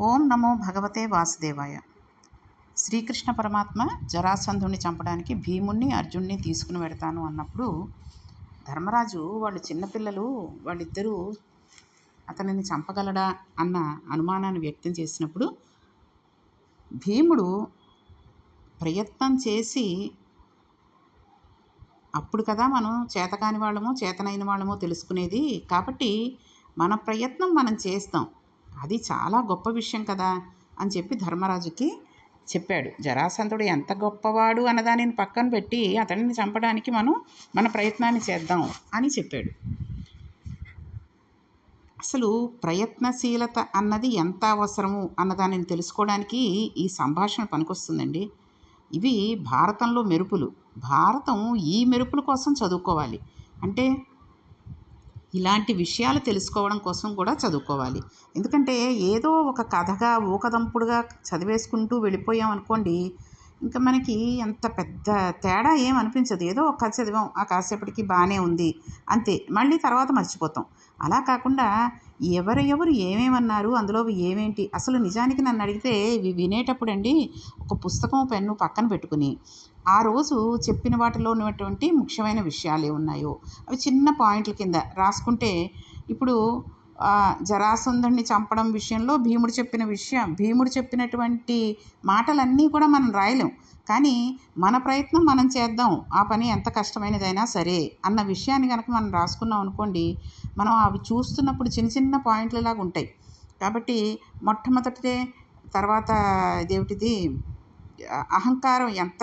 ఓం నమో భగవతే వాసుదేవాయ. శ్రీకృష్ణ పరమాత్మ జరాసంధుని చంపడానికి భీముణ్ణి అర్జున్ని తీసుకుని వెడతాను అన్నప్పుడు ధర్మరాజు వాళ్ళు చిన్నపిల్లలు వాళ్ళిద్దరూ అతనిని చంపగలడా అన్న అనుమానాన్ని వ్యక్తం చేసినప్పుడు భీముడు ప్రయత్నం చేసి అప్పుడు కదా మనం చేతకాని వాళ్ళము చేతనైన వాళ్ళము తెలుసుకునేది. కాబట్టి మన ప్రయత్నం మనం చేస్తాం. అది చాలా గొప్ప విషయం కదా అని చెప్పి ధర్మరాజుకి చెప్పాడు. జరాసంధుడు ఎంత గొప్పవాడు అన్నదానిని పక్కన పెట్టి అతడిని చంపడానికి మనం మన ప్రయత్నాన్ని చేద్దాం అని చెప్పాడు. అసలు ప్రయత్నశీలత అన్నది ఎంత అవసరము అన్నదానిని తెలుసుకోవడానికి ఈ సంభాషణ పనికొస్తుందండి. ఇవి భారతంలో మెరుపులు. భారతం ఈ మెరుపుల కోసం చదువుకోవాలి. అంటే ఇలాంటి విషయాలు తెలుసుకోవడం కోసం కూడా చదువుకోవాలి. ఎందుకంటే ఏదో ఒక కథగా ఊకదంపుడుగా చదివేసుకుంటూ వెళ్ళిపోయాం అనుకోండి ఇంకా మనకి అంత పెద్ద తేడా ఏం అనిపించదు. ఏదో ఒక కథ చదివాం ఆ కాసేపటికి బాగానే ఉంది అంతే. మళ్ళీ తర్వాత మర్చిపోతాం. అలా కాకుండా ఎవరు ఎవరు ఏమేమన్నారు అందులో ఏమేంటి? అసలు నిజానికి నన్ను అడిగితే ఇవి వినేటప్పుడు అండి ఒక పుస్తకం పెన్ను పక్కన పెట్టుకుని ఆ రోజు చెప్పిన వాటిలో ఉన్నటువంటి ముఖ్యమైన విషయాలు ఏమున్నాయో అవి చిన్న పాయింట్ల కింద రాసుకుంటే ఇప్పుడు జరాసంధుడిని చంపడం విషయంలో భీముడు చెప్పిన విషయం భీముడు చెప్పినటువంటి మాటలన్నీ కూడా మనం రాయలేం. కానీ మన ప్రయత్నం మనం చేద్దాం ఆ పని ఎంత కష్టమైనదైనా సరే అన్న విషయాన్ని కనుక మనం రాసుకున్నాం అనుకోండి మనం అవి చూస్తున్నప్పుడు చిన్న చిన్న పాయింట్లలాగా ఉంటాయి. కాబట్టి మొట్టమొదటిదే తర్వాత ఇదేమిటిది అహంకారం ఎంత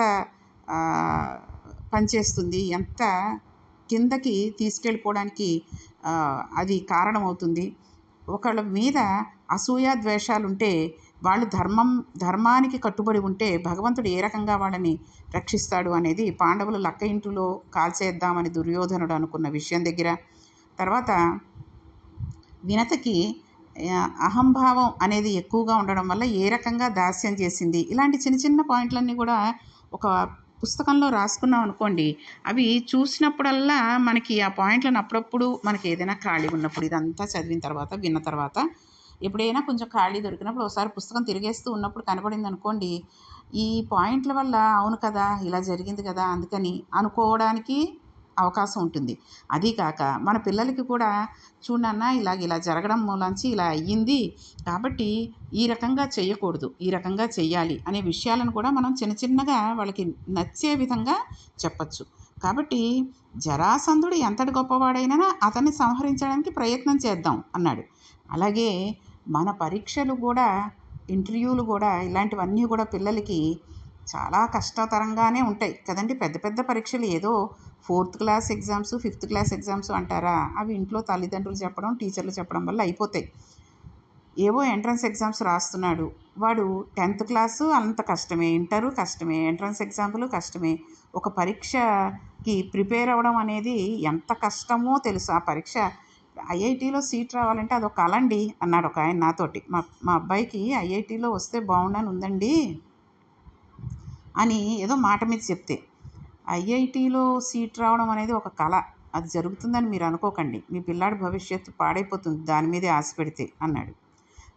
పనిచేస్తుంది ఎంత కిందకి తీసుకెళ్ళిపోవడానికి అది కారణమవుతుంది. ఒకళ్ళ మీద అసూయ ద్వేషాలు ఉంటే వాళ్ళు ధర్మం ధర్మానికి కట్టుబడి ఉంటే భగవంతుడు ఏ రకంగా వాళ్ళని రక్షిస్తాడు అనేది పాండవులు లక్క ఇంటిలో కాల్చేద్దామని దుర్యోధనుడు అనుకున్న విషయం దగ్గర. తర్వాత వినతకి అహంభావం అనేది ఎక్కువగా ఉండడం వల్ల ఏ రకంగా దాస్యం చేసింది? ఇలాంటి చిన్న చిన్న పాయింట్లన్నీ కూడా ఒక పుస్తకంలో రాసుకున్నాం అనుకోండి అవి చూసినప్పుడల్లా మనకి ఆ పాయింట్లను అప్పుడప్పుడు మనకి ఏదైనా ఖాళీ ఉన్నప్పుడు ఇదంతా చదివిన తర్వాత విన్న తర్వాత ఎప్పుడైనా కొంచెం ఖాళీ దొరికినప్పుడు ఒకసారి పుస్తకం తిరిగేస్తూ ఉన్నప్పుడు కనపడింది అనుకోండి ఈ పాయింట్ల వల్ల అవును కదా ఇలా జరిగింది కదా అందుకని అనుకోవడానికి అవకాశం ఉంటుంది. అదీ కాక మన పిల్లలకి కూడా చూడన్న ఇలాగ ఇలా జరగడం మూలంచి ఇలా అయ్యింది కాబట్టి ఈ రకంగా చేయకూడదు ఈ రకంగా చెయ్యాలి అనే విషయాలను కూడా మనం చిన్న చిన్నగా వాళ్ళకి నచ్చే విధంగా చెప్పచ్చు. కాబట్టి జరాసంధుడు ఎంతటి గొప్పవాడైనా అతన్ని సంహరించడానికి ప్రయత్నం చేద్దాం అన్నాడు. అలాగే మన పరీక్షలు కూడా ఇంటర్వ్యూలు కూడా ఇలాంటివన్నీ కూడా పిల్లలకి చాలా కష్టతరంగానే ఉంటాయి. కదండి? పెద్ద పెద్ద పరీక్షలు ఏదో fourth class exams fifth class exams అంటారా? అవి ఇంట్లో తల్లిదండ్రులు చెప్పడం టీచర్లు చెప్పడం వల్ల అయిపోతాయి. ఏవో ఎంట్రన్స్ ఎగ్జామ్స్ రాస్తున్నాడు. వాడు టెన్త్ క్లాసు అంత కష్టమే. ఇంటరు కష్టమే. ఎంట్రన్స్ ఎగ్జామ్లు కష్టమే. ఒక పరీక్షకి ప్రిపేర్ అవ్వడం అనేది ఎంత కష్టమో తెలుసు. ఆ పరీక్ష ఐఐటీలో సీట్ రావాలంటే అదొక కలండి అన్నాడు ఒక ఆయన నాతోటి. మా మా అబ్బాయికి ఐఐటీలో వస్తే బాగుండని ఉందండి. అని ఏదో మాట మీద చెప్తే ఐఐటీలో సీట్ రావడం అనేది ఒక కళ. అది జరుగుతుందని మీరు అనుకోకండి. మీ పిల్లాడి భవిష్యత్తు పాడైపోతుంది. దాని మీదే ఆశ పెడితే అన్నాడు.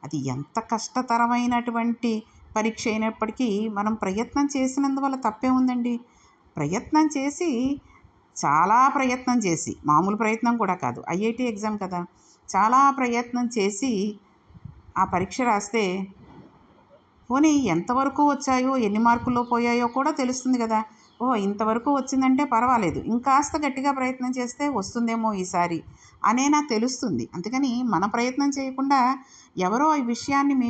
అది ఎంత కష్టతరమైనటువంటి పరీక్ష అయినప్పటికీ మనం ప్రయత్నం చేసినందువల్ల తప్పే ఉందండి. ప్రయత్నం చేసి చాలా ప్రయత్నం చేసి మామూలు ప్రయత్నం కూడా కాదు ఐఐటి ఎగ్జామ్ కదా. చాలా ప్రయత్నం చేసి ఆ పరీక్ష రాస్తే పోనీ ఎంతవరకు వచ్చాయో ఎన్ని మార్కుల్లో పోయాయో కూడా తెలుస్తుంది కదా. ఓ ఇంతవరకు వచ్చిందంటే పర్వాలేదు. ఇంకాస్త గట్టిగా ప్రయత్నం చేస్తే వస్తుందేమో ఈసారి అనేనా తెలుస్తుంది. అందుకని మన ప్రయత్నం చేయకుండా ఎవరో ఈ విషయాన్ని మీ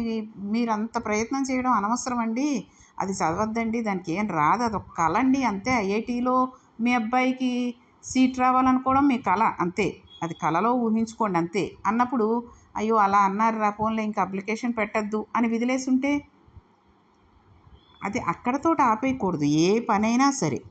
మీరు అంత ప్రయత్నం చేయడం అనవసరం అండి అది చదవద్దండి. దానికి ఏం రాదు. అది ఒక కళ అండి. అంతే. ఐఐటీలో మీ అబ్బాయికి సీట్ రావాలనుకోవడం మీ కళ. అంతే. అది కళలో ఊహించుకోండి. అంతే. అన్నప్పుడు అయ్యో అలా అన్నారు రా ఫోన్లో ఇంకా అప్లికేషన్ పెట్టద్దు అని విదిలేసి ఉంటే అది అక్కడతో ఆపేయకూడదు ఏ పనైనా సరే.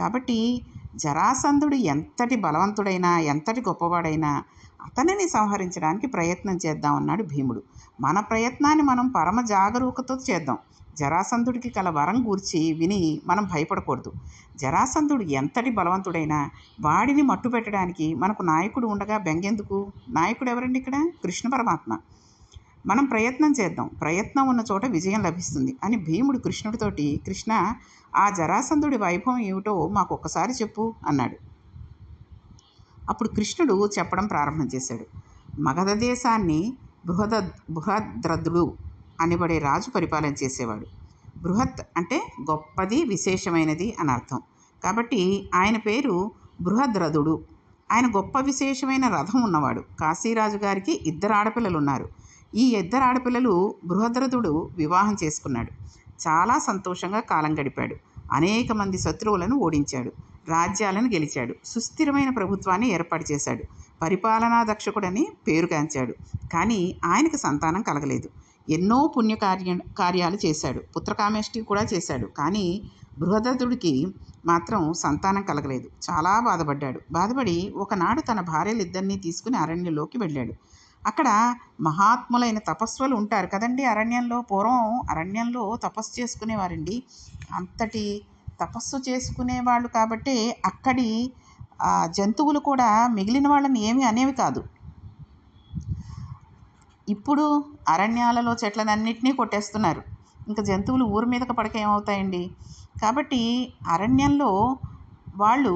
కాబట్టి జరాసంధుడు ఎంతటి బలవంతుడైనా ఎంతటి గొప్పవాడైనా అతనిని సంహరించడానికి ప్రయత్నం చేద్దాం అన్నాడు భీముడు. మన ప్రయత్నాన్ని మనం పరమ జాగరూకతో చేద్దాం. జరాసంధుడికి కల వరం గూర్చి విని మనం భయపడకూడదు. జరాసంధుడు ఎంతటి బలవంతుడైనా వాడిని మట్టు పెట్టడానికి మనకు నాయకుడు ఉండగా బెంగెందుకు? నాయకుడు ఎవరండి ఇక్కడ? కృష్ణ పరమాత్మ. మనం ప్రయత్నం చేద్దాం. ప్రయత్నం ఉన్న చోట విజయం లభిస్తుంది. అని భీముడు కృష్ణుడితోటి కృష్ణ ఆ జరాసంధుడి వైభవం ఏమిటో మాకు ఒక్కసారి చెప్పు అన్నాడు. అప్పుడు కృష్ణుడు చెప్పడం ప్రారంభం చేశాడు. మగధ దేశాన్ని బృహద బృహద్రథుడు అనబడే రాజు పరిపాలన చేసేవాడు. బృహత్ అంటే గొప్పది విశేషమైనది అని అర్థం. కాబట్టి ఆయన పేరు బృహద్రథుడు. ఆయన గొప్ప విశేషమైన రథం ఉన్నవాడు. కాశీరాజు గారికి ఇద్దరు ఆడపిల్లలు ఉన్నారు ఈ ఇద్దరు ఆడపిల్లలు బృహద్రథుడు వివాహం చేసుకున్నాడు. చాలా సంతోషంగా కాలం గడిపాడు. అనేక మంది శత్రువులను ఓడించాడు. రాజ్యాలను గెలిచాడు. సుస్థిరమైన ప్రభుత్వాన్ని ఏర్పాటు చేశాడు. పరిపాలనా దక్షకుడని పేరుగాంచాడు కానీ ఆయనకు సంతానం కలగలేదు. ఎన్నో పుణ్యకార్య కార్యాలు చేశాడు. పుత్రకామేష్టి కూడా చేశాడు. కానీ బృహదత్తుడికి మాత్రం సంతానం కలగలేదు. చాలా బాధపడ్డాడు. బాధపడి ఒకనాడు తన భార్యలిద్దరినీ తీసుకుని అరణ్యంలోకి వెళ్ళాడు. అక్కడ మహాత్ములైన తపస్సులు ఉంటారు కదండి అరణ్యంలో. పూర్వం అరణ్యంలో తపస్సు చేసుకునేవారండి. అంతటి తపస్సు చేసుకునేవాళ్ళు కాబట్టి అక్కడి జంతువులు కూడా మిగిలిన వాళ్ళని ఏమీ అనేవి కాదు. ఇప్పుడు అరణ్యాలలో చెట్లనన్నింటినీ కొట్టేస్తున్నారు. ఇంకా జంతువులు ఊరి మీదకి పడక ఏమవుతాయండి? కాబట్టి అరణ్యంలో వాళ్ళు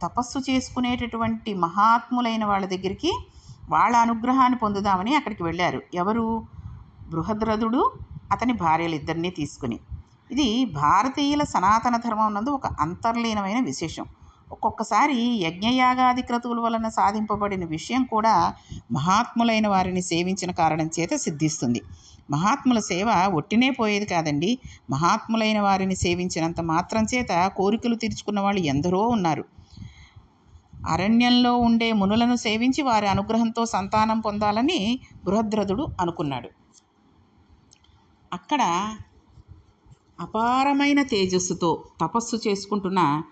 తపస్సు చేసుకునేటటువంటి మహాత్ములైన వాళ్ళ దగ్గరికి వాళ్ళ అనుగ్రహాన్ని పొందుదామని అక్కడికి వెళ్ళారు. ఎవరు? బృహద్రథుడు అతని భార్యలిద్దరినీ తీసుకుని. ఇది భారతీయుల సనాతన ధర్మం నందు ఒక అంతర్లీనమైన విశేషం. ఒక్కొక్కసారి యజ్ఞయాగాది క్రతువుల వలన సాధింపబడిన విషయం కూడా మహాత్ములైన వారిని సేవించిన కారణం చేత సిద్ధిస్తుంది. మహాత్ముల సేవ ఒట్టినే పోయేది కాదండి. మహాత్ములైన వారిని సేవించినంత మాత్రం చేత కోరికలు తీర్చుకున్న వాళ్ళు ఎందరో ఉన్నారు. అరణ్యంలో ఉండే మునులను సేవించి వారి అనుగ్రహంతో సంతానం పొందాలని బృహద్రథుడు అనుకున్నాడు. అక్కడ అపారమైన తేజస్సుతో తపస్సు చేసుకుంటున్న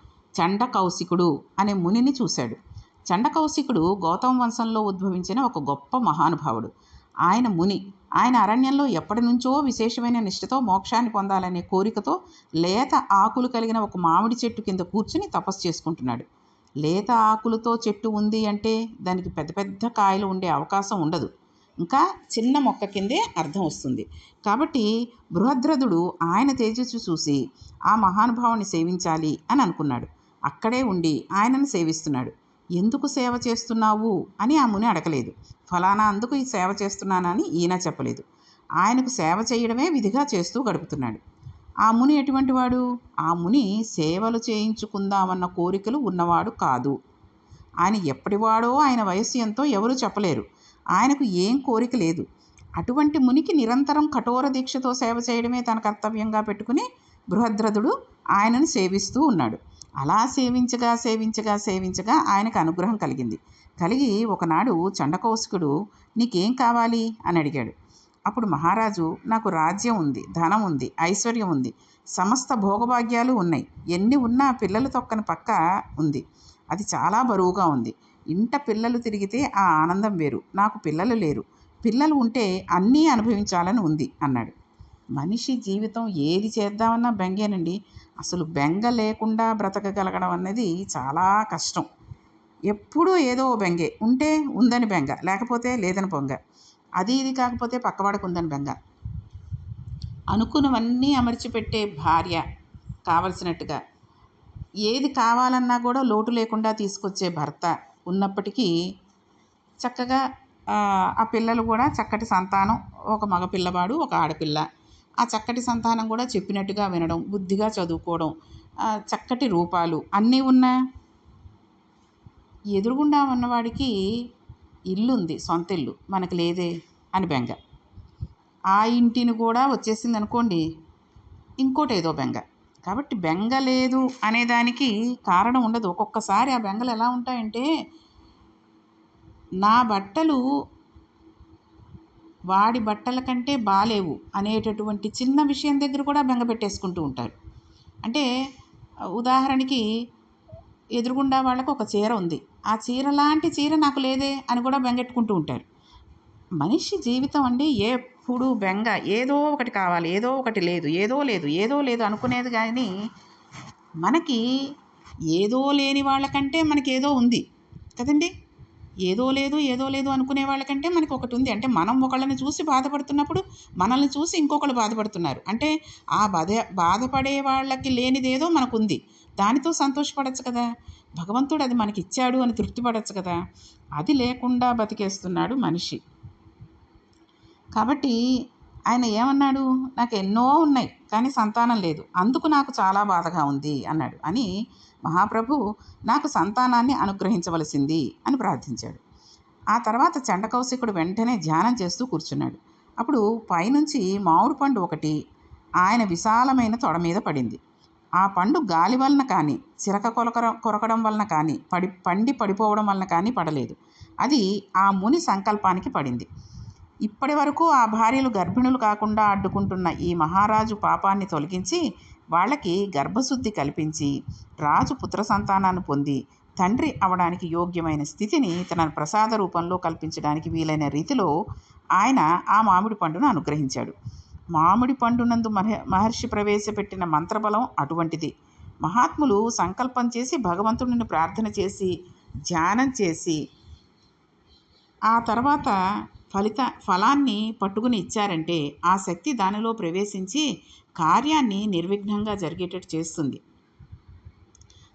చండకౌశికుడు అనే మునిని చూశాడు. చండకౌశికుడు గౌతమ వంశంలో ఉద్భవించిన ఒక గొప్ప మహానుభావుడు. ఆయన ముని ఆయన అరణ్యంలో ఎప్పటి నుంచో విశేషమైన నిష్ఠతో మోక్షాన్ని పొందాలనే కోరికతో లేత ఆకులు కలిగిన ఒక మామిడి చెట్టు కింద కూర్చుని తపస్సు చేసుకుంటున్నాడు. లేత ఆకులతో చెట్టు ఉంది అంటే దానికి పెద్ద పెద్ద కాయలు ఉండే అవకాశం ఉండదు. ఇంకా చిన్న మొక్క కిందే అర్థం వస్తుంది. కాబట్టి బృహద్రథుడు ఆయన తేజస్సు చూసి ఆ మహానుభావుని సేవించాలి అని అనుకున్నాడు. అక్కడే ఉండి ఆయనను సేవిస్తున్నాడు. ఎందుకు సేవ చేస్తున్నావు? అని ఆ ముని అడగలేదు. ఫలానా అందుకు ఈ సేవ చేస్తున్నానని ఈయన చెప్పలేదు. ఆయనకు సేవ చేయడమే విధిగా చేస్తూ గడుపుతున్నాడు. ఆ ముని ఎటువంటి వాడు? ఆ ముని సేవలు చేయించుకుందామన్న కోరికలు ఉన్నవాడు కాదు. ఆయన ఎప్పటివాడో ఆయన వయస్సు ఎంతో ఎవరూ చెప్పలేరు. ఆయనకు ఏం కోరిక లేదు. అటువంటి మునికి నిరంతరం కఠోర దీక్షతో సేవ చేయడమే తన కర్తవ్యంగా పెట్టుకుని బృహద్రథుడు ఆయనను సేవిస్తూ ఉన్నాడు. అలా సేవించగా సేవించగా సేవించగా ఆయనకు అనుగ్రహం కలిగింది. కలిగి ఒకనాడు చండకౌశికుడు నీకేం కావాలి? అని అడిగాడు. అప్పుడు మహారాజు నాకు రాజ్యం ఉంది ధనం ఉంది ఐశ్వర్యం ఉంది సమస్త భోగభాగ్యాలు ఉన్నాయి ఎన్ని ఉన్నా పిల్లలు తొక్కని పక్క ఉంది. అది చాలా బరువుగా ఉంది. ఇంట పిల్లలు తిరిగితే ఆ ఆనందం వేరు నాకు పిల్లలు లేరు పిల్లలు ఉంటే అన్నీ అనుభవించాలని ఉంది అన్నాడు. మనిషి జీవితం ఏది చేద్దామన్నా బెంగేనండి. అసలు బెంగ లేకుండా బ్రతకగలగడం అన్నది చాలా కష్టం. ఎప్పుడూ ఏదో ఓ బెంగే ఉంటే ఉందని బెంగ లేకపోతే లేదని బొంగ అది ఇది కాకపోతే పక్కవాడికి ఉందని బెంగ. అనుకున్నవన్నీ అమర్చిపెట్టే భార్య కావలసినట్టుగా. ఏది కావాలన్నా కూడా లోటు లేకుండా తీసుకొచ్చే భర్త ఉన్నప్పటికీ చక్కగా ఆ, పిల్లలు కూడా చక్కటి సంతానం ఒక మగ పిల్లవాడు ఒక ఆడపిల్ల. ఆ చక్కటి సంతానం కూడా చెప్పినట్టుగా వినడం బుద్ధిగా చదువుకోవడం చక్కటి రూపాలు అన్నీ ఉన్నా ఎదురుగుండా ఉన్నవాడికి ఇల్లు ఉంది సొంత ఇల్లు. మనకు లేదే అని బెంగ. ఆ ఇంటిని కూడా వచ్చేసింది అనుకోండి ఇంకోటి ఏదో బెంగ. కాబట్టి బెంగ లేదు అనేదానికి కారణం ఉండదు. ఒక్కొక్కసారి ఆ బెంగలు ఎలా ఉంటాయంటే నా బట్టలు వాడి బట్టల కంటే బాలేవు అనేటటువంటి చిన్న విషయం దగ్గర కూడా బెంగ పెట్టేసుకుంటూ ఉంటారు. అంటే ఉదాహరణకి ఎదురుగుండా వాళ్ళకు ఒక చీర ఉంది. ఆ చీర లాంటి చీర నాకు లేదే అని కూడా బెంగెట్టుకుంటూ ఉంటారు. మనిషి జీవితం అండి ఎప్పుడు బెంగ. ఏదో ఒకటి కావాలి ఏదో ఒకటి లేదు ఏదో లేదు ఏదో లేదు అనుకునేది కానీ మనకి ఏదో లేని వాళ్ళకంటే మనకి ఏదో ఉంది. కదండి? ఏదో లేదు ఏదో లేదు అనుకునే వాళ్ళకంటే మనకి ఒకటి ఉంది. అంటే మనం ఒకళ్ళని చూసి బాధపడుతున్నప్పుడు మనల్ని చూసి ఇంకొకళ్ళు బాధపడుతున్నారు. అంటే ఆ బాధ బాధపడే వాళ్ళకి లేనిదేదో మనకుంది. దానితో సంతోషపడచ్చు కదా. భగవంతుడు అది మనకి ఇచ్చాడు అని తృప్తిపడచ్చు కదా. అది లేకుండా బతికేస్తున్నాడు మనిషి. కాబట్టి ఆయన ఏమన్నాడు? నాకు ఎన్నో ఉన్నాయి కానీ సంతానం లేదు. అందుకు నాకు చాలా బాధగా ఉంది అన్నాడు అని మహాప్రభు నాకు సంతానాన్ని అనుగ్రహించవలసింది అని ప్రార్థించాడు. ఆ తర్వాత చండకౌశికుడు వెంటనే ధ్యానం చేస్తూ కూర్చున్నాడు. అప్పుడు పైనుంచి మామిడి పండు ఒకటి ఆయన విశాలమైన తొడ మీద పడింది. ఆ పండు గాలి వలన కానీ చిరక కొలకర కొరకడం వలన కానీ పడి పండి పడిపోవడం వలన కానీ పడలేదు. అది ఆ ముని సంకల్పానికి పడింది. ఇప్పటి వరకు ఆ భార్యలు గర్భిణులు కాకుండా అడ్డుకుంటున్న ఈ మహారాజు పాపాన్ని తొలగించి వాళ్ళకి గర్భశుద్ధి కల్పించి రాజు పుత్ర సంతానాన్ని పొంది తండ్రి అవడానికి యోగ్యమైన స్థితిని తన ప్రసాద రూపంలో కల్పించడానికి వీలైన రీతిలో ఆయన ఆ మామిడి పండును అనుగ్రహించాడు. మామిడి పండునందు మహ మహర్షి ప్రవేశపెట్టిన మంత్రబలం అటువంటిది. మహాత్ములు సంకల్పం చేసి భగవంతుడిని ప్రార్థన చేసి ధ్యానం చేసి ఆ తర్వాత ఫలిత ఫలాన్ని పట్టుకుని ఇచ్చారంటే ఆ శక్తి దానిలో ప్రవేశించి కార్యాన్ని నిర్విఘ్నంగా జరిగేటట్టు చేస్తుంది.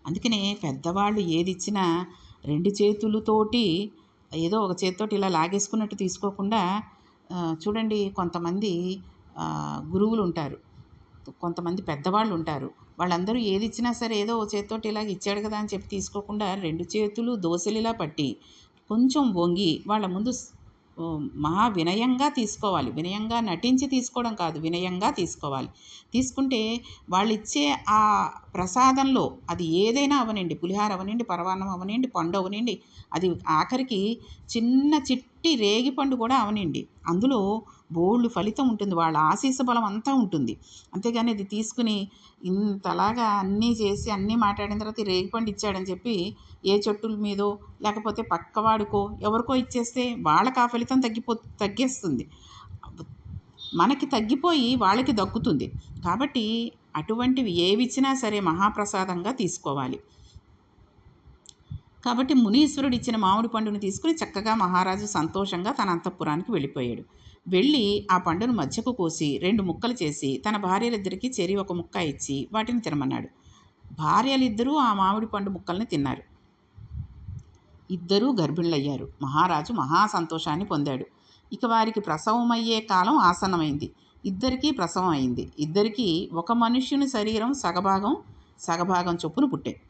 అందుకనే పెద్దవాళ్ళు ఏది ఇచ్చినా రెండు చేతులతోటి ఏదో ఒక చేతితోటి ఇలా లాగేసుకున్నట్టు తీసుకోకుండా చూడండి కొంతమంది గురువులు ఉంటారు కొంతమంది పెద్దవాళ్ళు ఉంటారు వాళ్ళందరూ ఏది ఇచ్చినా సరే ఏదో ఓ చేతితోటి ఇలాగ ఇచ్చాడు కదా అని చెప్పి తీసుకోకుండా రెండు చేతులు దోశలిలా పట్టి కొంచెం వంగి వాళ్ళ ముందు మహా వినయంగా తీసుకోవాలి. వినయంగా నటించి తీసుకోవడం కాదు వినయంగా తీసుకోవాలి. తీసుకుంటే వాళ్ళు ఇచ్చే ఆ ప్రసాదంలో అది ఏదైనా అవనండి పులిహార అవనండి పరవాన్నం అవనండి పండు అవనండి అది ఆఖరికి చిన్న చిట్ రేగి పండు కూడా అవనండి. అందులో బోళ్ళు ఫలితం ఉంటుంది. వాళ్ళ ఆశీస బలం అంతా ఉంటుంది. అంతేగాని ఇది తీసుకుని ఇంతలాగా అన్నీ చేసి అన్నీ మాట్లాడిన తర్వాత ఈ రేగిపండు ఇచ్చాడని చెప్పి ఏ చెట్టుల మీదో లేకపోతే పక్కవాడికో ఎవరికో ఇచ్చేస్తే వాళ్ళకి ఆ ఫలితం తగ్గిపో తగ్గేస్తుంది. మనకి తగ్గిపోయి వాళ్ళకి దక్కుతుంది. కాబట్టి అటువంటివి ఏవి ఇచ్చినా సరే మహాప్రసాదంగా తీసుకోవాలి. కాబట్టి మునీశ్వరుడు ఇచ్చిన మామిడి పండును తీసుకుని చక్కగా మహారాజు సంతోషంగా తన అంతఃపురానికి వెళ్ళిపోయాడు. వెళ్ళి ఆ పండును మధ్యకు కోసి రెండు ముక్కలు చేసి తన భార్యలిద్దరికీ చెరి ఒక ముక్క ఇచ్చి వాటిని తినమన్నాడు. భార్యలిద్దరూ ఆ మామిడి పండు ముక్కల్ని తిన్నారు. ఇద్దరూ గర్భిణులయ్యారు. మహారాజు మహా సంతోషాన్ని పొందాడు. ఇక వారికి ప్రసవమయ్యే కాలం ఆసన్నమైంది. ఇద్దరికీ ప్రసవం అయింది. ఇద్దరికీ ఒక మనుష్యుని శరీరం సగభాగం సగభాగం చొప్పున పుట్టే.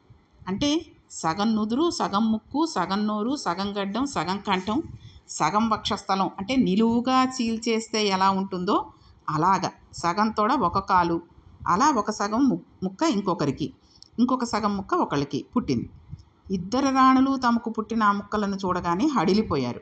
అంటే సగం నుదురు సగం ముక్కు సగం నోరు సగం గడ్డం సగం కంఠం సగం వక్షస్థలం. అంటే నిలువుగా చీల్చేస్తే ఎలా ఉంటుందో అలాగా. సగం తోడ ఒక కాలు అలా ఒక సగం ము- ముక్క ఇంకొకరికి ఇంకొక సగం ముక్క ఒకళ్ళకి పుట్టింది. ఇద్దరు రాణులు తమకు పుట్టిన ఆ ముక్కలను చూడగానే హడిలిపోయారు.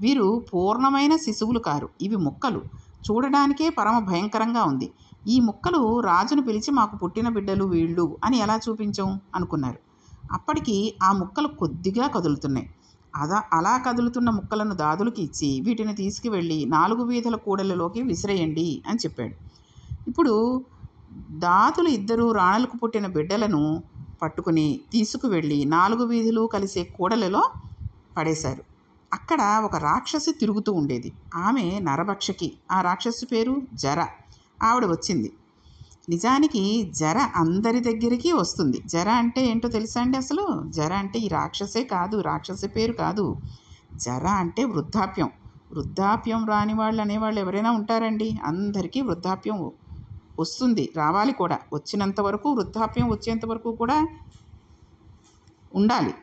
వీరు పూర్ణమైన శిశువులు కారు. ఇవి ముక్కలు. చూడడానికే పరమ భయంకరంగా ఉంది. ఈ ముక్కలు రాజును పిలిచి మాకు పుట్టిన బిడ్డలు వీళ్ళు అని ఎలా చూపించాం? అనుకున్నారు. అప్పటికి ఆ ముక్కలు కొద్దిగా కదులుతున్నాయి. అదా అలా కదులుతున్న ముక్కలను దాదులకి ఇచ్చి వీటిని తీసుకువెళ్ళి నాలుగు వీధుల కూడలిలోకి విసిరేయండి అని చెప్పాడు. ఇప్పుడు దాతులు ఇద్దరు రాణలకు పుట్టిన బిడ్డలను పట్టుకుని తీసుకువెళ్ళి నాలుగు వీధులు కలిసే కూడలిలో పడేశారు. అక్కడ ఒక రాక్షసి తిరుగుతూ ఉండేది. ఆమె నరభక్షకి. ఆ రాక్షసి పేరు జర. ఆవిడ వచ్చింది. నిజానికి జర అందరి దగ్గరికి వస్తుంది. జర అంటే ఏంటో తెలుసా అండి అసలు? జర అంటే ఈ రాక్షసే కాదు రాక్షసి పేరు కాదు. జర అంటే వృద్ధాప్యం. వృద్ధాప్యం రాని వాళ్ళు అనేవాళ్ళు ఎవరైనా ఉంటారండి. అందరికీ వృద్ధాప్యం వస్తుంది రావాలి కూడా. వచ్చినంత వరకు వృద్ధాప్యం వచ్చేంత వరకు కూడా ఉండాలి.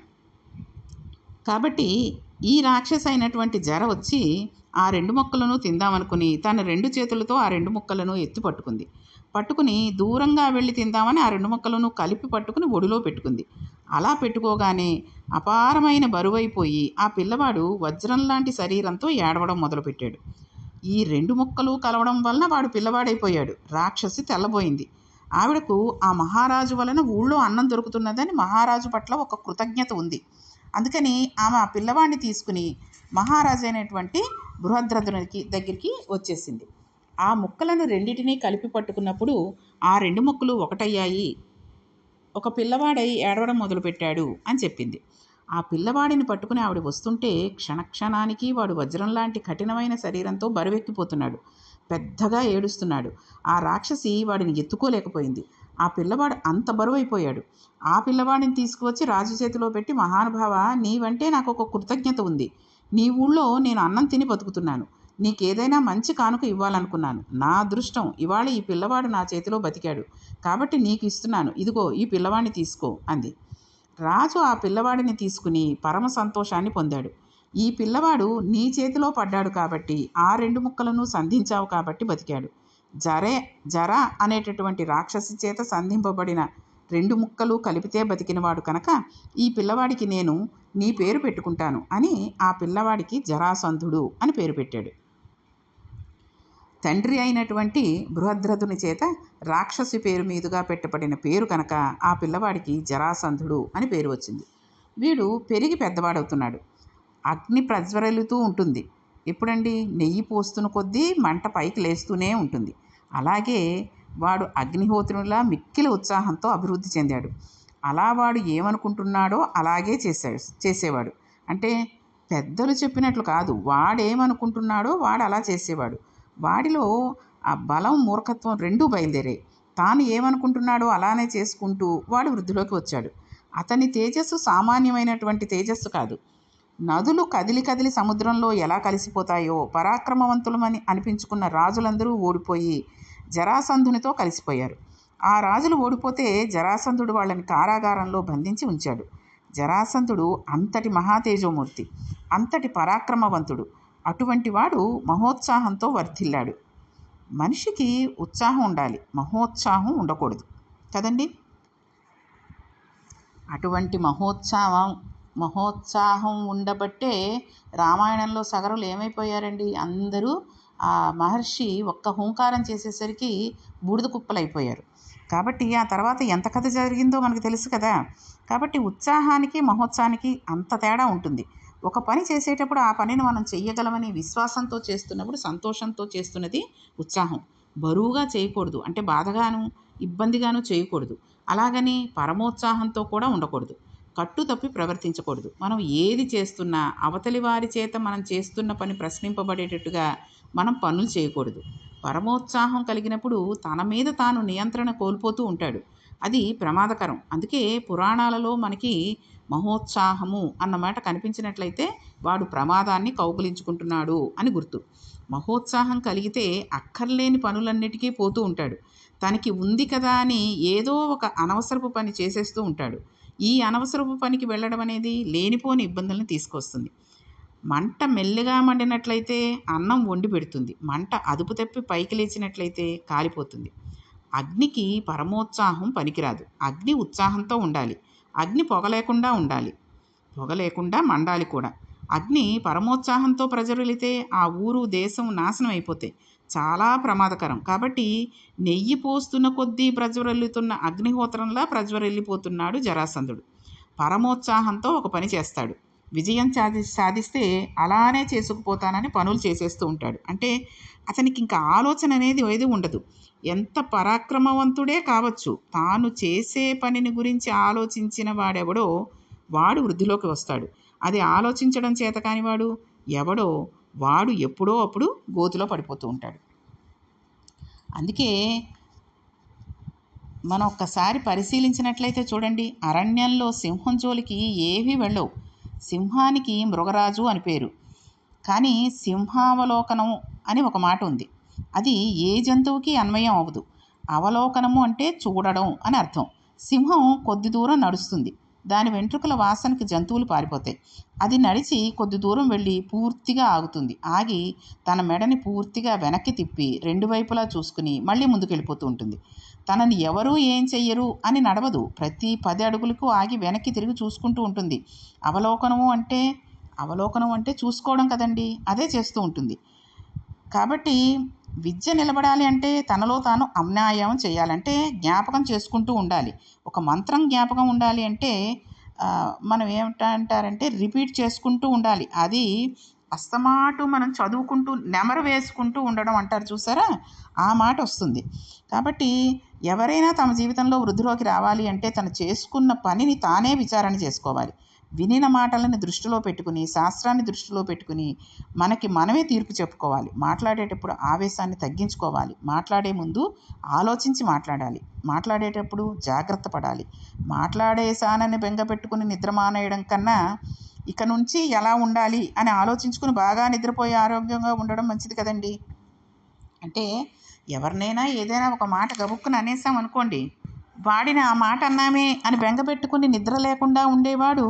కాబట్టి ఈ రాక్షస అయినటువంటి జర వచ్చి ఆ రెండు మొక్కలను తిందామనుకుని తన రెండు చేతులతో ఆ రెండు మొక్కలను ఎత్తి పట్టుకుంది. పట్టుకుని దూరంగా వెళ్ళి తిందామని ఆ రెండు ముక్కలను కలిపి పట్టుకుని ఒడిలో పెట్టుకుంది. అలా పెట్టుకోగానే అపారమైన బరువైపోయి ఆ పిల్లవాడు వజ్రం లాంటి శరీరంతో ఏడవడం మొదలుపెట్టాడు. ఈ రెండు ముక్కలు కలవడం వలన వాడు పిల్లవాడైపోయాడు. రాక్షసి తెల్లబోయింది. ఆవిడకు ఆ మహారాజు వలన ఊళ్ళో అన్నం దొరుకుతున్నదని మహారాజు పట్ల ఒక కృతజ్ఞత ఉంది. అందుకని ఆమె ఆ పిల్లవాడిని తీసుకుని మహారాజు అయినటువంటి బృహద్రథునికి దగ్గరికి వచ్చేసింది. ఆ ముక్కలను రెండింటినీ కలిపి పట్టుకున్నప్పుడు ఆ రెండు ముక్కలు ఒకటయ్యాయి. ఒక పిల్లవాడై ఏడవడం మొదలుపెట్టాడు అని చెప్పింది. ఆ పిల్లవాడిని పట్టుకుని ఆవిడ వస్తుంటే క్షణక్షణానికి వాడు వజ్రం లాంటి కఠినమైన శరీరంతో బరువెక్కిపోతున్నాడు. పెద్దగా ఏడుస్తున్నాడు. ఆ రాక్షసి వాడిని ఎత్తుకోలేకపోయింది. ఆ పిల్లవాడు అంత బరువైపోయాడు. ఆ పిల్లవాడిని తీసుకువచ్చి రాజు చేతిలో పెట్టి మహానుభావ నీవంటే నాకు ఒక కృతజ్ఞత ఉంది. నీ ఊళ్ళో నేను అన్నం తిని బతుకుతున్నాను. నీకేదైనా మంచి కానుక ఇవ్వాలనుకున్నాను. నా అదృష్టం ఇవాళ ఈ పిల్లవాడు నా చేతిలో బతికాడు. కాబట్టి నీకు ఇస్తున్నాను. ఇదిగో ఈ పిల్లవాడిని తీసుకో అంది. రాజు ఆ పిల్లవాడిని తీసుకుని పరమ సంతోషాన్ని పొందాడు. ఈ పిల్లవాడు నీ చేతిలో పడ్డాడు కాబట్టి ఆ రెండు ముక్కలను సంధించావు కాబట్టి బతికాడు. జరే జర అనేటటువంటి రాక్షసి చేత సంధింపబడిన రెండు ముక్కలు కలిపితే బతికినవాడు కనుక ఈ పిల్లవాడికి నేను నీ పేరు పెట్టుకుంటాను అని ఆ పిల్లవాడికి జరాసంధుడు అని పేరు పెట్టాడు. తండ్రి అయినటువంటి బృహద్రథుని చేత రాక్షసి పేరు మీదుగా పెట్టబడిన పేరు కనుక ఆ పిల్లవాడికి జరాసంధుడు అని పేరు వచ్చింది. వీడు పెరిగి పెద్దవాడవుతున్నాడు. అగ్ని ప్రజ్వరలుతూ ఉంటుంది. ఎప్పుడండి? నెయ్యి పోస్తున్న కొద్దీ మంట పైకి లేస్తూనే ఉంటుంది. అలాగే వాడు అగ్నిహోత్రునిలా మిక్కిలి ఉత్సాహంతో అభివృద్ధి చెందాడు. అలా వాడు ఏమనుకుంటున్నాడో అలాగే చేశాడు చేసేవాడు. అంటే పెద్దలు చెప్పినట్లు కాదు వాడేమనుకుంటున్నాడో వాడు అలా చేసేవాడు. వాడిలో ఆ బలం మూర్ఖత్వం రెండూ బయలుదేరాయి. తాను ఏమనుకుంటున్నాడో అలానే చేసుకుంటూ వాడు వృద్ధిలోకి వచ్చాడు. అతని తేజస్సు సామాన్యమైనటువంటి తేజస్సు కాదు. నదులు కదిలి కదిలి సముద్రంలో ఎలా కలిసిపోతాయో పరాక్రమవంతులమని అనిపించుకున్న రాజులందరూ ఓడిపోయి జరాసంధునితో కలిసిపోయారు. ఆ రాజులు ఓడిపోతే జరాసంధుడు వాళ్ళని కారాగారంలో బంధించి ఉంచాడు. జరాసంధుడు అంతటి మహాతేజోమూర్తి అంతటి పరాక్రమవంతుడు. అటువంటి వాడు మహోత్సాహంతో వర్ధిల్లాడు. మనిషికి ఉత్సాహం ఉండాలి. మహోత్సాహం ఉండకూడదు. కదండి? అటువంటి మహోత్సాహం మహోత్సాహం ఉండబట్టే రామాయణంలో సగరులు ఏమైపోయారండి? అందరూ ఆ మహర్షి ఒక్క హూంకారం చేసేసరికి బూడిద కుప్పలైపోయారు. కాబట్టి ఆ తర్వాత ఎంత కథ జరిగిందో మనకు తెలుసు కదా. కాబట్టి ఉత్సాహానికి మహోత్సాహానికి అంత తేడా ఉంటుంది. ఒక పని చేసేటప్పుడు ఆ పనిని మనం చెయ్యగలమని విశ్వాసంతో చేస్తున్నప్పుడు సంతోషంతో చేస్తున్నది ఉత్సాహం. బరువుగా చేయకూడదు. అంటే బాధగాను ఇబ్బందిగాను చేయకూడదు. అలాగని పరమోత్సాహంతో కూడా ఉండకూడదు. కట్టు తప్పి ప్రవర్తించకూడదు. మనం ఏది చేస్తున్నా అవతలి వారి చేత మనం చేస్తున్న పని ప్రశ్నింపబడేటట్టుగా మనం పనులు చేయకూడదు. పరమోత్సాహం కలిగినప్పుడు తన మీద తాను నియంత్రణ కోల్పోతూ ఉంటాడు. అది ప్రమాదకరం. అందుకే పురాణాలలో మనకి మహోత్సాహము అన్నమాట కనిపించినట్లయితే వాడు ప్రమాదాన్ని కౌగులించుకుంటున్నాడు అని గుర్తు. మహోత్సాహం కలిగితే అక్కర్లేని పనులన్నిటికీ పోతూ ఉంటాడు. తనకి ఉంది కదా అని ఏదో ఒక అనవసరపు పని చేసేస్తూ ఉంటాడు. ఈ అనవసరపు పనికి వెళ్ళడం అనేది లేనిపోని ఇబ్బందులను తీసుకొస్తుంది. మంట మెల్లగా మండినట్లయితే అన్నం వండి పెడుతుంది. మంట అదుపు తప్పి పైకి లేచినట్లయితే కాలిపోతుంది. అగ్నికి పరమోత్సాహం పనికిరాదు. అగ్ని ఉత్సాహంతో ఉండాలి. అగ్ని పొగ లేకుండా ఉండాలి. పొగ లేకుండా మండాలి కూడా. అగ్ని పరమోత్సాహంతో ప్రజ్వలితే ఆ ఊరు దేశం నాశనం అయిపోతాయి చాలా ప్రమాదకరం. కాబట్టి నెయ్యి పోస్తున్న కొద్దీ ప్రజ్వరిల్లుతున్న అగ్నిహోత్రంలా ప్రజ్వరిల్లిపోతున్నాడు జరాసంధుడు. పరమోత్సాహంతో ఒక పని చేస్తాడు. విజయం సాధి సాధిస్తే అలానే చేసుకుపోతానని పనులు చేసేస్తూ ఉంటాడు. అంటే అతనికి ఇంకా ఆలోచన అనేది ఏది ఉండదు. ఎంత పరాక్రమవంతుడే కావచ్చు. తాను చేసే పనిని గురించి ఆలోచించిన వాడెవడో వాడు వృద్ధిలోకి వస్తాడు. అది ఆలోచించడం చేత కానివాడు ఎవడో వాడు ఎప్పుడో అప్పుడు గోతిలో పడిపోతూ ఉంటాడు. అందుకే మనం ఒక్కసారి పరిశీలించినట్లయితే చూడండి అరణ్యంలో సింహం జోలికి ఏవీ వెళ్ళవు. సింహానికి మృగరాజు అని పేరు. కానీ సింహావలోకనం అని ఒక మాట ఉంది. అది ఏ జంతువుకి అన్వయం అవ్వదు. అవలోకనము అంటే చూడడం అని అర్థం. సింహం కొద్ది దూరం నడుస్తుంది. దాని వెంట్రుకల వాసనకి జంతువులు పారిపోతాయి. అది నడిచి కొద్ది దూరం వెళ్ళి పూర్తిగా ఆగుతుంది. ఆగి తన మెడని పూర్తిగా వెనక్కి తిప్పి రెండు వైపులా చూసుకుని మళ్ళీ ముందుకు వెళ్ళిపోతూ ఉంటుంది. తనని ఎవరూ ఏం చెయ్యరు అని నడవదు. ప్రతి పది అడుగులకు ఆగి వెనక్కి తిరిగి చూసుకుంటూ ఉంటుంది. అవలోకనము అంటే అవలోకనం అంటే చూసుకోవడం కదండి? అదే చేస్తూ ఉంటుంది. కాబట్టి విద్య నిలబడాలి అంటే తనలో తాను అన్యాయం చేయాలంటే జ్ఞాపకం చేసుకుంటూ ఉండాలి. ఒక మంత్రం జ్ఞాపకం ఉండాలి అంటే మనం ఏమిటంటారంటే రిపీట్ చేసుకుంటూ ఉండాలి. అది అస్తమాటు మనం చదువుకుంటూ నెమరు వేసుకుంటూ ఉండడం అంటారు చూసారా? ఆ మాట వస్తుంది. కాబట్టి ఎవరైనా తమ జీవితంలో వృద్ధిలోకి రావాలి అంటే తను చేసుకున్న పనిని తానే విచారణ చేసుకోవాలి. వినిన మాటలను దృష్టిలో పెట్టుకుని శాస్త్రాన్ని దృష్టిలో పెట్టుకుని మనకి మనమే తీర్పు చెప్పుకోవాలి. మాట్లాడేటప్పుడు ఆవేశాన్ని తగ్గించుకోవాలి. మాట్లాడే ముందు ఆలోచించి మాట్లాడాలి. మాట్లాడేటప్పుడు జాగ్రత్త పడాలి. మాట్లాడేశానని బెంగ పెట్టుకుని నిద్ర మానేయడం కన్నా ఇక నుంచి ఎలా ఉండాలి అని ఆలోచించుకుని బాగా నిద్రపోయి ఆరోగ్యంగా ఉండడం మంచిది కదండి. అంటే ఎవరినైనా ఏదైనా ఒక మాట గబుక్కుని అనేసాం అనుకోండి వాడిని ఆ మాట అన్నామే అని బెంగ పెట్టుకుని నిద్ర లేకుండా ఉండేవాడు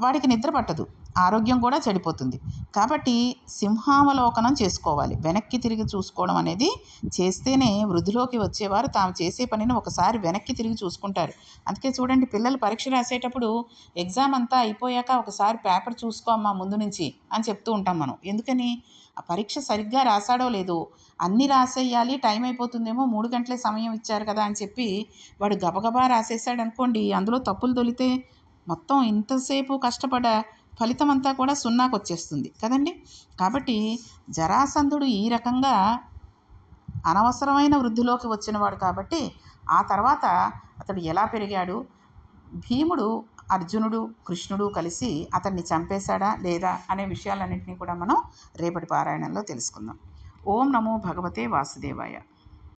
వాడికి నిద్ర పట్టదు. ఆరోగ్యం కూడా చెడిపోతుంది. కాబట్టి సింహావలోకనం చేసుకోవాలి. వెనక్కి తిరిగి చూసుకోవడం అనేది చేస్తేనే వృద్ధిలోకి వచ్చేవారు తాము చేసే పనిని ఒకసారి వెనక్కి తిరిగి చూసుకుంటారు. అందుకే చూడండి పిల్లలు పరీక్ష రాసేటప్పుడు ఎగ్జామ్ అంతా అయిపోయాక ఒకసారి పేపర్ చూసుకో అమ్మా ముందు నుంచి అని చెప్తూ ఉంటాం మనం. ఎందుకని? ఆ పరీక్ష సరిగ్గా రాశాడో లేదో? అన్నీ రాసేయాలి టైం అయిపోతుందేమో మూడు గంటలే సమయం ఇచ్చారు కదా అని చెప్పి వాడు గబగబా రాసేసాడు అనుకోండి అందులో తప్పులు తొలితే మొత్తం ఇంతసేపు కష్టపడ ఫలితం అంతా కూడా సున్నాకు వచ్చేస్తుంది కదండి? కాబట్టి జరాసంధుడు ఈ రకంగా అనవసరమైన వృద్ధిలోకి వచ్చినవాడు కాబట్టి ఆ తర్వాత అతడు ఎలా పెరిగాడు? భీముడు అర్జునుడు కృష్ణుడు కలిసి అతన్ని చంపేశాడా లేదా అనే విషయాలన్నింటినీ కూడా మనం రేపటి పారాయణంలో తెలుసుకుందాం. ఓం నమో భగవతే వాసుదేవాయ.